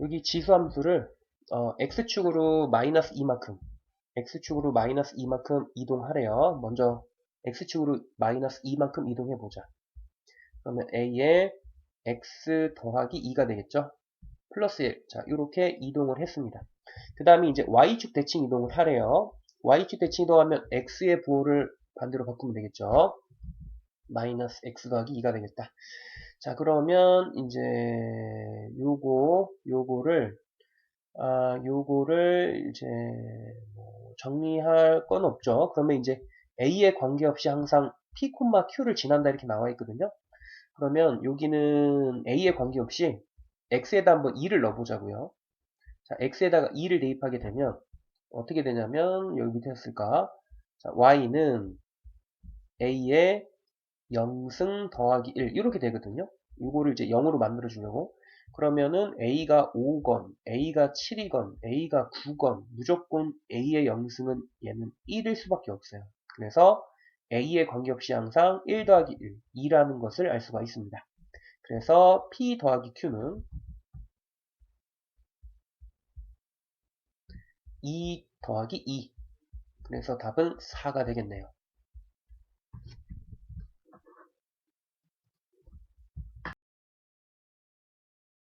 여기 지수함수를 어, x축으로 마이너스 2만큼 x축으로 마이너스 2만큼 이동하래요. 먼저 x축으로 마이너스 2만큼 이동해보자. 그러면 a에 x 더하기 2가 되겠죠. 플러스 1. 자, 이렇게 이동을 했습니다. 그 다음에 이제 y축 대칭 이동을 하래요. y축 대칭 이동하면 x의 부호를 반대로 바꾸면 되겠죠. 마이너스 x 더하기 2가 되겠다. 자, 그러면 이제 요거 요거를 아, 요거를 이제 뭐 정리할 건 없죠. 그러면 이제 a에 관계없이 항상 p, q를 지난다 이렇게 나와 있거든요. 그러면 여기는 a에 관계없이 x에다 한번 2를 넣어보자고요. 자, x에다가 2를 대입하게 되면 어떻게 되냐면 여기 밑에 쓸까? 자, y는 a에 0승 더하기 1 이렇게 되거든요. 이거를 이제 0으로 만들어 주려고 그러면은 a가 5건, a가 7이건, a가 9건 무조건 a의 0승은 얘는 1일 수밖에 없어요. 그래서 a에 관계없이 항상 1 더하기 1, 2라는 것을 알 수가 있습니다. 그래서 p 더하기 q는 2 더하기 2 그래서 답은 4가 되겠네요.